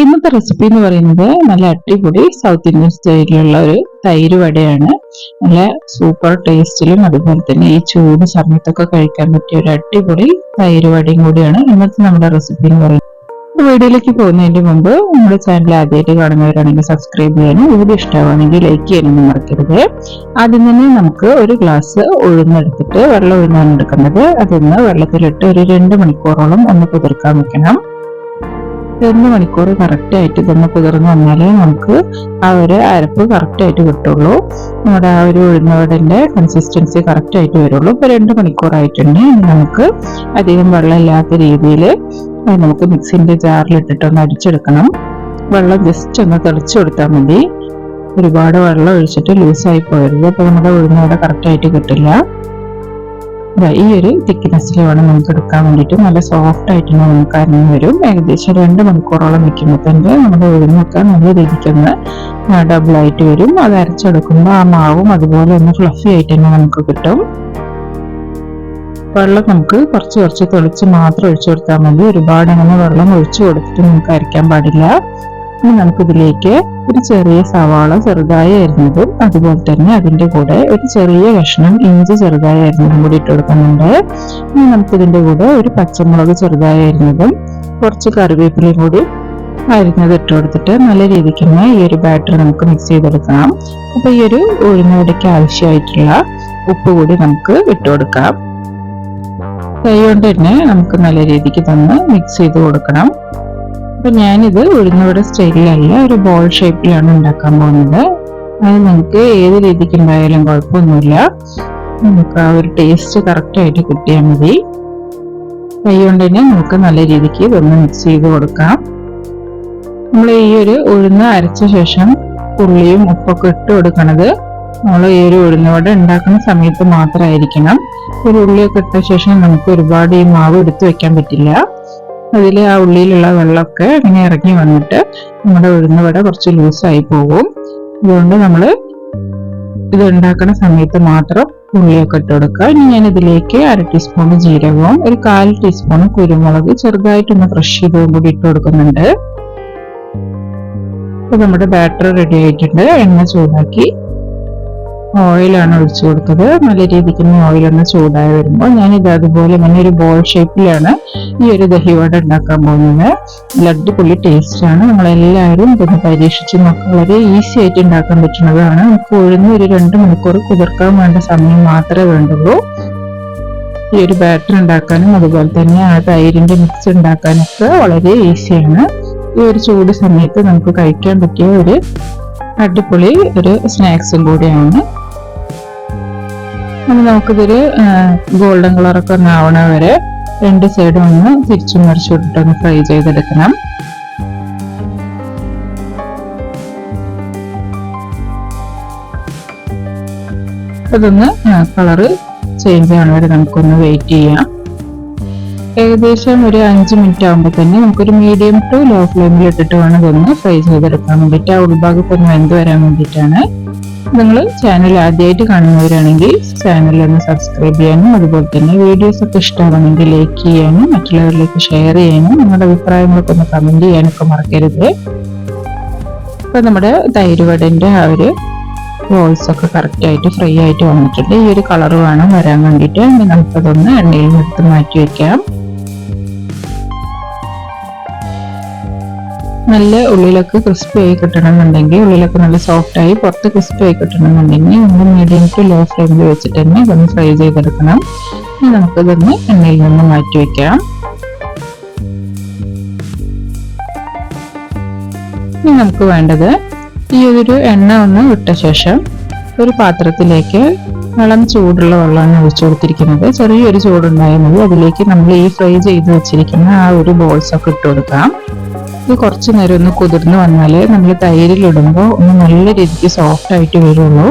ഇന്നത്തെ റെസിപ്പി എന്ന് പറയുന്നത് നല്ല അടിപൊളി സൗത്ത് ഇന്ത്യൻ സ്റ്റൈലിലുള്ള ഒരു തൈര് വടയാണ്. നല്ല സൂപ്പർ ടേസ്റ്റിലും അതുപോലെ തന്നെ ഈ ചൂട് സമയത്തൊക്കെ കഴിക്കാൻ പറ്റിയ ഒരു അടിപൊളി തൈര് വടയും കൂടിയാണ് ഇന്നത്തെ നമ്മുടെ റെസിപ്പി എന്ന് പറയുന്നത്. വീഡിയോയിലേക്ക് പോകുന്നതിന് മുമ്പ് നമ്മുടെ ചാനൽ ആദ്യമായിട്ട് കാണുന്നവരാണെങ്കിൽ സബ്സ്ക്രൈബ് ചെയ്യാനും വീഡിയോ ഇഷ്ടമാണെങ്കിൽ ലൈക്ക് ചെയ്യാനൊന്നും മറക്കരുത്. ആദ്യം തന്നെ നമുക്ക് ഒരു ഗ്ലാസ് ഉഴുന്നെടുത്തിട്ട് വെള്ളം ഉഴുന്നാണ് എടുക്കുന്നത് അതൊന്ന് വെള്ളത്തിലിട്ട് ഒരു രണ്ട് മണിക്കൂറോളം ഒന്ന് കുതിർക്കാൻ വെക്കണം. രണ്ട് മണിക്കൂർ കറക്റ്റായിട്ട് ഇതൊന്ന് കുതിർന്ന് വന്നാലേ നമുക്ക് ആ ഒരു അരപ്പ് കറക്റ്റായിട്ട് കിട്ടുള്ളൂ. നമ്മുടെ ആ ഒരു ഉഴുന്നവടന്റെ കൺസിസ്റ്റൻസി കറക്റ്റായിട്ട് വരുള്ളൂ. ഇപ്പോൾ രണ്ട് മണിക്കൂറായിട്ടുണ്ട് നമുക്ക് അധികം വെള്ളമില്ലാത്ത രീതിയിൽ നമുക്ക് മിക്സിന്റെ ഒന്ന് അടിച്ചെടുക്കണം. വെള്ളം ജസ്റ്റ് ഒന്ന് തെളിച്ചു കൊടുത്താൽ മതി. ഒരുപാട് വെള്ളം ഒഴിച്ചിട്ട് ലൂസായി പോയരുത് അപ്പോൾ നമ്മുടെ ഉഴുന്നവട കറക്റ്റായിട്ട് കിട്ടില്ല. ഈ ഒരു വേണം നമുക്ക് എടുക്കാൻ വേണ്ടിയിട്ട് നല്ല സോഫ്റ്റ് ആയിട്ട് നമുക്ക് അരിഞ്ഞു വരും ഏകദേശം രണ്ട് മണിക്കൂറോളം വെക്കുമ്പോൾ തന്നെ നമ്മുടെ ഉഴുന്നൊക്കെ നല്ല രീതിക്കൊന്ന് ഡബിൾ ആയിട്ട് വരും. അത് അരച്ചെടുക്കുമ്പോൾ ആ മാവും അതുപോലെ ഒന്ന് ഫ്ലഫി ആയിട്ട് തന്നെ നമുക്ക് കിട്ടും. വെള്ളം നമുക്ക് കുറച്ച് കുറച്ച് തെളിച്ച് മാത്രം ഒഴിച്ചു കൊടുത്താൽ മതി. ഒരുപാട് അങ്ങനെ വെള്ളം ഒഴിച്ചു കൊടുത്തിട്ട് നമുക്ക് അരയ്ക്കാൻ പാടില്ല. ഇനി നമുക്കിതിലേക്ക് ഒരു ചെറിയ സവാള ചെറുതായി അരിഞ്ഞതും അതുപോലെ തന്നെ അതിന്റെ കൂടെ ഒരു ചെറിയ കഷ്ണം ഇഞ്ചി ചെറുതായി അരിഞ്ഞതും കൂടി ഇട്ട് കൊടുക്കുന്നുണ്ട്. ഇനി നമുക്കിതിന്റെ കൂടെ ഒരു പച്ചമുളക് ചെറുതായി അരിഞ്ഞതും കുറച്ച് കറിവേപ്പിലയും കൂടി അരിഞ്ഞത് ഇട്ട് കൊടുത്തിട്ട് നല്ല രീതിക്ക് തന്നെ ഈ ഒരു ബാറ്റർ നമുക്ക് മിക്സ് ചെയ്തെടുക്കണം. അപ്പൊ ഈ ഒരു ഉഴുന്നവടയ്ക്ക് ആവശ്യമായിട്ടുള്ള ഉപ്പ് കൂടി നമുക്ക് ഇട്ട് കൊടുക്കാം. കൈ കൊണ്ട് തന്നെ നമുക്ക് നല്ല രീതിക്ക് തന്നെ മിക്സ് ചെയ്ത് കൊടുക്കണം. അപ്പൊ ഞാനിത് ഉഴുന്നൂടെ സ്റ്റൈലിലല്ല ഒരു ബോൾ ഷേപ്പിലാണ് ഉണ്ടാക്കാൻ പോകുന്നത്. അത് നമുക്ക് ഏത് രീതിക്ക് ഉണ്ടായാലും കുഴപ്പമൊന്നുമില്ല. നമുക്ക് ആ ഒരു ടേസ്റ്റ് കറക്റ്റ് ആയിട്ട് കിട്ടിയാൽ മതി. കൈ കൊണ്ട് തന്നെ നമുക്ക് നല്ല രീതിക്ക് ഇതൊന്ന് മിക്സ് ചെയ്ത് കൊടുക്കാം. നമ്മൾ ഈ ഒരു ഉഴുന്ന് അരച്ച ശേഷം ഉള്ളിയും ഉപ്പൊക്കെ ഇട്ട് കൊടുക്കണത് നമ്മൾ ഈ ഒരു ഉഴുന്നവട ഉണ്ടാക്കുന്ന സമയത്ത് മാത്രമായിരിക്കണം. ഒരു ഉള്ളിയൊക്കെ ഇട്ട ശേഷം നമുക്ക് ഒരുപാട് ഈ മാവ് എടുത്തു വെക്കാൻ പറ്റില്ല. അതിൽ ആ ഉള്ളിയിലുള്ള വെള്ളമൊക്കെ ഇങ്ങനെ ഇറങ്ങി വന്നിട്ട് നമ്മുടെ ഉഴുന്ന വട കുറച്ച് ലൂസായി പോകും അതുകൊണ്ട് നമ്മൾ ഇത് ഉണ്ടാക്കുന്ന സമയത്ത് മാത്രം ഉള്ളിയൊക്കെ ഇട്ട് കൊടുക്കുക. ഇനി ഞാൻ ഇതിലേക്ക് അര ടീസ്പൂൺ ജീരകവും ഒരു കാൽ ടീസ്പൂൺ കുരുമുളക് ചെറുതായിട്ടൊന്ന് ക്രഷ് ചെയ്തതും കൂടി ഇട്ട് കൊടുക്കുന്നുണ്ട്. നമ്മുടെ ബാറ്റർ റെഡി ആയിട്ടുണ്ട്. എണ്ണ ചൂടാക്കി ഓയിലാണ് ഒഴിച്ചു കൊടുത്തത്. നല്ല രീതിക്ക് ഓയിൽ ഒന്ന് ചൂടായി വരുമ്പോൾ ഞാൻ ഇത് അതുപോലെ ഇങ്ങനെ ഒരു ബോൾ ഷേപ്പിലാണ് ഈ ഒരു ദഹി വട ഉണ്ടാക്കാൻ പോകുന്നത്. ലഡ്ഡു പുള്ളി ടേസ്റ്റ് ആണ്. നിങ്ങൾ എല്ലാവരും ഇതൊന്ന് പരീക്ഷിച്ച് നോക്കുക വളരെ ഈസി ആയിട്ട് ഉണ്ടാക്കാൻ പറ്റുന്നതാണ്. നമുക്ക് ഉഴുന്ന് ഒരു രണ്ട് മണിക്കൂർ കുതിർക്കാൻ വേണ്ട സമയം മാത്രമേ വേണ്ടുള്ളൂ. ഈ ഒരു ബാറ്റർ ഉണ്ടാക്കാനും അതുപോലെ തന്നെ ആ തൈരിന്റെ മിക്സ് ഉണ്ടാക്കാനൊക്കെ വളരെ ഈസിയാണ് ഈ ഒരു ചൂട് സമയത്ത് നമുക്ക് കഴിക്കാൻ പറ്റിയ ഒരു അടിപൊളി ഒരു സ്നാക്സും കൂടിയാണ്. അത് നമുക്കിതൊരു ഗോൾഡൻ കളറൊക്കെ ഒന്ന് വരെ രണ്ട് സൈഡും ഒന്ന് തിരിച്ചു മറിച്ചു വിട്ടിട്ട് ഒന്ന് ഫ്രൈ ചെയ്തെടുക്കണം. അതൊന്ന് കളറ് ചേഞ്ച് ആവണ വരെ നമുക്കൊന്ന് വെയിറ്റ് ചെയ്യാം. ഏകദേശം ഒരു അഞ്ച് മിനിറ്റ് ആകുമ്പോൾ തന്നെ നമുക്കൊരു മീഡിയം ടു ലോ ഫ്ലെയിമിൽ ഇട്ടിട്ട് വേണം ഇതൊന്ന് ഫ്രൈ ചെയ്തെടുക്കാൻ വേണ്ടിയിട്ട് ആ ഉൾഭാഗത്ത് ഒന്ന് വെന്ത് വരാൻ വേണ്ടിയിട്ടാണ്. നിങ്ങൾ ചാനൽ ആദ്യമായിട്ട് കാണുന്നവരാണെങ്കിൽ ചാനൽ ഒന്ന് സബ്സ്ക്രൈബ് ചെയ്യാനും അതുപോലെ തന്നെ വീഡിയോസ് ഒക്കെ ഇഷ്ടമാണെങ്കിൽ ലൈക്ക് ചെയ്യാനും മറ്റുള്ളവരിലേക്ക് ഷെയർ ചെയ്യാനും നിങ്ങളുടെ അഭിപ്രായങ്ങളൊക്കെ ഒന്ന് കമന്റ് ചെയ്യാനൊക്കെ മറക്കരുത്. ഇപ്പം നമ്മുടെ തൈരുവടന്റെ ആ ഒരു റോൾസ് ഒക്കെ കറക്റ്റ് ആയിട്ട് ഫ്രൈ ആയിട്ട് വന്നിട്ടുണ്ട്. ഈ ഒരു കളർ വേണം വരാൻ വേണ്ടിയിട്ട്. നമുക്കതൊന്ന് എണ്ണയിൽ എടുത്ത് മാറ്റി വെക്കാം. നല്ല ഉള്ളിലൊക്കെ ക്രിസ്പി ആയി കിട്ടണമെന്നുണ്ടെങ്കിൽ ഉള്ളിലൊക്കെ നല്ല സോഫ്റ്റ് ആയി പുറത്ത് ക്രിസ്പി ആയി കിട്ടണമെന്നുണ്ടെങ്കിൽ നമ്മൾ മീഡിയം ടു ലോ ഫ്ലെയിമിൽ വെച്ചിട്ട് തന്നെ ഇതൊന്ന് ഫ്രൈ ചെയ്തെടുക്കണം. ഇനി നമുക്ക് നമുക്കിതൊന്ന് എണ്ണയിൽ നിന്ന് മാറ്റി വെക്കാം. ഇനി നമുക്ക് വേണ്ടത് ഈ ഒരു എണ്ണ ഒന്ന് വിട്ട ശേഷം ഒരു പാത്രത്തിലേക്ക് വെള്ളം ചൂടുള്ള വെള്ളമാണ് ഒഴിച്ചു കൊടുത്തിരിക്കുന്നത്. ചെറിയൊരു ചൂടുണ്ടായാൽ മതി. അതിലേക്ക് നമ്മൾ ഈ ഫ്രൈ ചെയ്ത് വെച്ചിരിക്കുന്ന ആ ഒരു ബോൾസ് ഒക്കെ ഇട്ട് കൊടുക്കാം. ഇത് കുറച്ച് നേരം ഒന്ന് കുതിർന്ന് വന്നാൽ നമ്മൾ തൈരിലിടുമ്പോൾ ഒന്ന് നല്ല രീതിക്ക് സോഫ്റ്റ് ആയിട്ട് വരുള്ളൂ.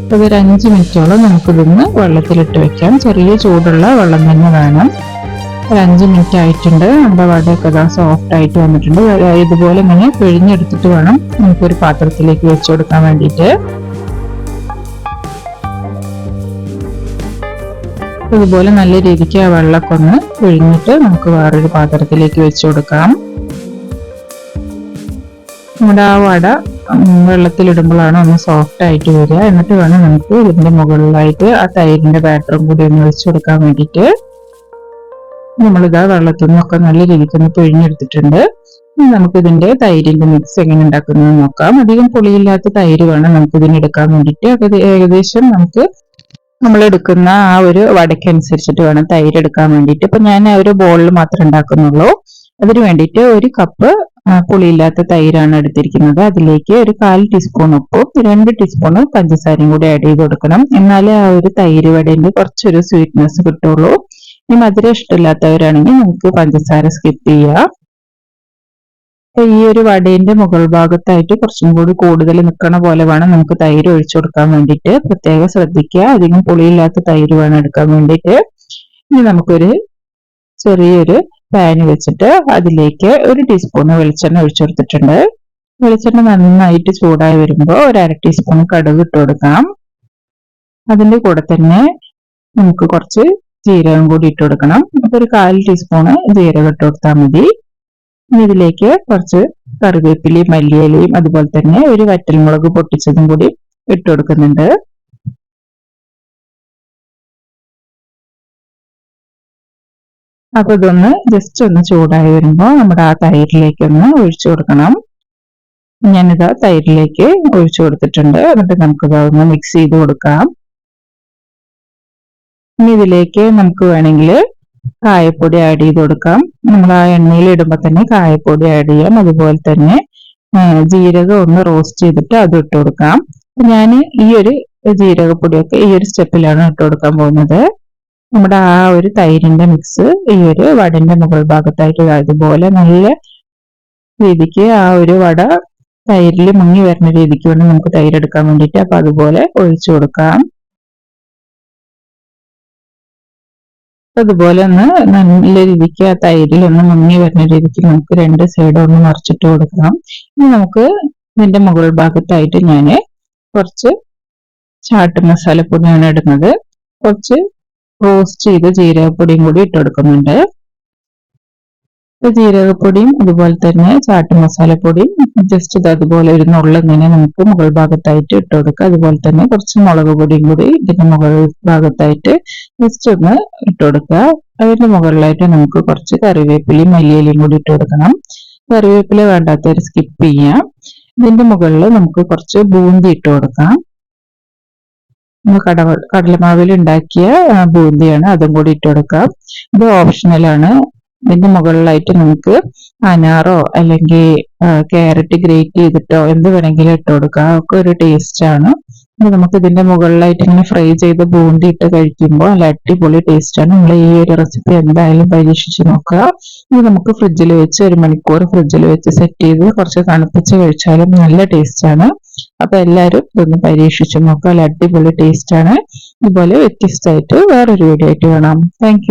അപ്പോൾ ഇതൊരു അഞ്ച് മിനിറ്റോളം നമുക്കിതൊന്ന് വെള്ളത്തിലിട്ട് വെക്കാം. ചെറിയ ചൂടുള്ള വെള്ളം തന്നെ വേണം. ഒരു അഞ്ച് മിനിറ്റ് ആയിട്ടുണ്ട്. നമ്മുടെ വടയൊക്കെ ഇതാ സോഫ്റ്റ് ആയിട്ട് വന്നിട്ടുണ്ട്. ഇതുപോലെ ഇങ്ങനെ പിഴിഞ്ഞെടുത്തിട്ട് വേണം നമുക്കൊരു പാത്രത്തിലേക്ക് വെച്ചു കൊടുക്കാൻ വേണ്ടിയിട്ട്. ഇതുപോലെ നല്ല രീതിക്ക് ആ വെള്ളമൊക്കെ ഒന്ന് പിഴിഞ്ഞിട്ട് നമുക്ക് വേറൊരു പാത്രത്തിലേക്ക് വെച്ചു കൊടുക്കാം. നമ്മുടെ വെള്ളത്തിലിടുമ്പോഴാണ് ഒന്ന് സോഫ്റ്റ് ആയിട്ട് വരിക. എന്നിട്ട് വേണം നമുക്ക് ഇതിന്റെ മുകളിലായിട്ട് ആ തൈരിന്റെ ബാറ്ററും കൂടി ഒന്ന് ഒഴിച്ചു കൊടുക്കാൻ വേണ്ടിയിട്ട് നമ്മളിതാ വെള്ളത്തിൽ നിന്നൊക്കെ നല്ല രീതിക്ക് ഒന്ന് പിഴിഞ്ഞെടുത്തിട്ടുണ്ട്. നമുക്ക് ഇതിന്റെ തൈരിന്റെ മിക്സ് എങ്ങനെ ഉണ്ടാക്കുന്നത് നോക്കാം. അധികം പുളിയില്ലാത്ത തൈര് വേണം നമുക്ക് ഇതിന് എടുക്കാൻ വേണ്ടിയിട്ട്. ഏകദേശം നമുക്ക് നമ്മൾ എടുക്കുന്ന ആ ഒരു വടക്കനുസരിച്ചിട്ട് വേണം തൈര് എടുക്കാൻ വേണ്ടിയിട്ട്. ഇപ്പൊ ഞാൻ ആ ഒരു ബോളിൽ മാത്രമേ ഉണ്ടാക്കുന്നുള്ളൂ. അതിന് വേണ്ടിയിട്ട് ഒരു കപ്പ് പുളിയില്ലാത്ത തൈരാണ് എടുത്തിരിക്കുന്നത്. അതിലേക്ക് ഒരു കാൽ ടീസ്പൂൺ ഉപ്പും രണ്ട് ടീസ്പൂൺ പഞ്ചസാരയും കൂടി ആഡ് ചെയ്ത് കൊടുക്കണം. എന്നാലേ ആ ഒരു തൈര് വടേന്റെ കുറച്ചൊരു സ്വീറ്റ്നെസ് കിട്ടുള്ളൂ. ഇനി മധുരം ഇഷ്ടമില്ലാത്തവരാണെങ്കിൽ നമുക്ക് പഞ്ചസാര സ്കിപ്പ് ചെയ്യാം. ഈ ഒരു വടേന്റെ മുകൾ ഭാഗത്തായിട്ട് കുറച്ചും കൂടി കൂടുതൽ നിൽക്കണ പോലെ വേണം നമുക്ക് തൈര് ഒഴിച്ചു കൊടുക്കാൻ വേണ്ടിയിട്ട്. പ്രത്യേകം ശ്രദ്ധിക്കുക. അധികം പുളിയില്ലാത്ത തൈര് വേണം എടുക്കാൻ വേണ്ടിയിട്ട്. ഇനി നമുക്കൊരു ചെറിയൊരു പാൻ വെച്ചിട്ട് അതിലേക്ക് ഒരു ടീസ്പൂൺ വെളിച്ചെണ്ണ ഒഴിച്ചു കൊടുത്തിട്ടുണ്ട്. വെളിച്ചെണ്ണ നന്നായിട്ട് ചൂടായി വരുമ്പോൾ ഒരു അര ടീസ്പൂൺ കടുക് ഇട്ട് കൊടുക്കാം. അതിന്റെ കൂടെ തന്നെ നമുക്ക് കുറച്ച് ജീരകം കൂടി ഇട്ട് കൊടുക്കണം. അപ്പൊ ഒരു കാൽ ടീസ്പൂണ് ജീരകം ഇട്ട് കൊടുത്താൽ മതി. ഇതിലേക്ക് കുറച്ച് കറിവേപ്പിലയും മല്ലിയിലയും അതുപോലെ തന്നെ ഒരു വറ്റൽമുളക് പൊട്ടിച്ചതും കൂടി ഇട്ട് കൊടുക്കുന്നുണ്ട്. അപ്പൊ ഇതൊന്ന് ജസ്റ്റ് ഒന്ന് ചൂടായി വരുമ്പോൾ നമ്മുടെ ആ തൈരിലേക്ക് ഒന്ന് ഒഴിച്ചു കൊടുക്കണം. ഞാനിത് തൈരിലേക്ക് ഒഴിച്ചു കൊടുത്തിട്ടുണ്ട്. എന്നിട്ട് നമുക്കിത് ഒന്ന് മിക്സ് ചെയ്ത് കൊടുക്കാം. ഇനി ഇതിലേക്ക് നമുക്ക് വേണമെങ്കിൽ കായപ്പൊടി ആഡ് ചെയ്ത് കൊടുക്കാം. നമ്മൾ ആ എണ്ണയിൽ ഇടുമ്പോൾ തന്നെ കായപ്പൊടി ആഡ് ചെയ്യാം. അതുപോലെ തന്നെ ജീരകം ഒന്ന് റോസ്റ്റ് ചെയ്തിട്ട് അത് ഇട്ട് കൊടുക്കാം. ഞാൻ ഈ ഒരു ജീരകപ്പൊടിയൊക്കെ ഈ ഒരു സ്റ്റെപ്പിലാണ് ഇട്ട് കൊടുക്കാൻ പോകുന്നത്. നമ്മുടെ ആ ഒരു തൈരിന്റെ മിക്സ് ഈ ഒരു വടന്റെ മുകൾ ഭാഗത്തായിട്ട് അതുപോലെ നല്ല രീതിക്ക് ആ ഒരു വട തൈരിൽ മുങ്ങി വരുന്ന രീതിക്ക് വേണം നമുക്ക് തൈര് എടുക്കാൻ വേണ്ടിയിട്ട്. അപ്പൊ അതുപോലെ ഒഴിച്ചു കൊടുക്കാം. അതുപോലെ ഒന്ന് നല്ല രീതിക്ക് ആ തൈരിൽ ഒന്ന് മുങ്ങി വരുന്ന രീതിക്ക് നമുക്ക് രണ്ട് സൈഡും ഒന്ന് മറിച്ചിട്ട് കൊടുക്കണം. ഇനി നമുക്ക് ഇതിന്റെ മുകൾ ഭാഗത്തായിട്ട് ഞാൻ കുറച്ച് ചാട്ട് മസാലപ്പൊടിയാണ് ഇടുന്നത്. കുറച്ച് റോസ്റ്റ് ചെയ്ത ജീരകപ്പൊടിയും കൂടി ഇട്ട് കൊടുക്കുന്നുണ്ട് ജീരകപ്പൊടിയും അതുപോലെ തന്നെ ചാട്ട് മസാലപ്പൊടിയും ജസ്റ്റ് ഇത് അതുപോലെ ഒരു നുള്ളിങ്ങനെ നമുക്ക് മുകൾ ഭാഗത്തായിട്ട് ഇട്ട് കൊടുക്കുക അതുപോലെ തന്നെ കുറച്ച് മുളക് പൊടിയും കൂടി ഇതിന്റെ മുകൾ ഭാഗത്തായിട്ട് ജസ്റ്റ് ഒന്ന് ഇട്ട് കൊടുക്കുക അതിന്റെ മുകളിലായിട്ട് നമുക്ക് കുറച്ച് കറിവേപ്പിലയും മല്ലിയിലയും കൂടി ഇട്ട് കൊടുക്കണം കറിവേപ്പില വേണ്ടാത്തവർ സ്കിപ്പ് ചെയ്യാം. ഇതിന്റെ മുകളിൽ നമുക്ക് കുറച്ച് ബൂന്തി ഇട്ട് കൊടുക്കാം കട കടലമാവിൽ ഉണ്ടാക്കിയ ബൂന്തിയാണ്. അതും കൂടി ഇട്ട് കൊടുക്കാം. ഇത് ഓപ്ഷണലാണ് ഇതിന്റെ മുകളിലായിട്ട് നമുക്ക് അനാറോ അല്ലെങ്കിൽ ക്യാരറ്റ് ഗ്രേറ്റ് ചെയ്തിട്ടോ എന്ത് വേണമെങ്കിലും ഇട്ട് കൊടുക്കാം. ഒക്കെ ഒരു ടേസ്റ്റ് ആണ്. നമുക്ക് ഇതിന്റെ മുകളിലായിട്ട് ഇങ്ങനെ ഫ്രൈ ചെയ്ത് ബൂന്തി ഇട്ട് കഴിക്കുമ്പോൾ നല്ല അടിപൊളി ടേസ്റ്റ് ആണ്. ഈ ഒരു റെസിപ്പി എന്തായാലും പരീക്ഷിച്ച് നോക്കുക. ഇത് നമുക്ക് ഫ്രിഡ്ജിൽ വെച്ച് ഒരു മണിക്കൂർ ഫ്രിഡ്ജിൽ വെച്ച് സെറ്റ് ചെയ്ത് കുറച്ച് തണുപ്പിച്ച് കഴിച്ചാലും നല്ല ടേസ്റ്റ് ആണ്. അപ്പൊ എല്ലാവരും ഇതൊന്ന് പരീക്ഷിച്ച് നോക്കാം. അടിപൊളി ടേസ്റ്റ് ആണ്. ഇതുപോലെ വ്യത്യസ്തമായിട്ട് വേറൊരു വീഡിയോ ആയിട്ട് കാണാം. താങ്ക്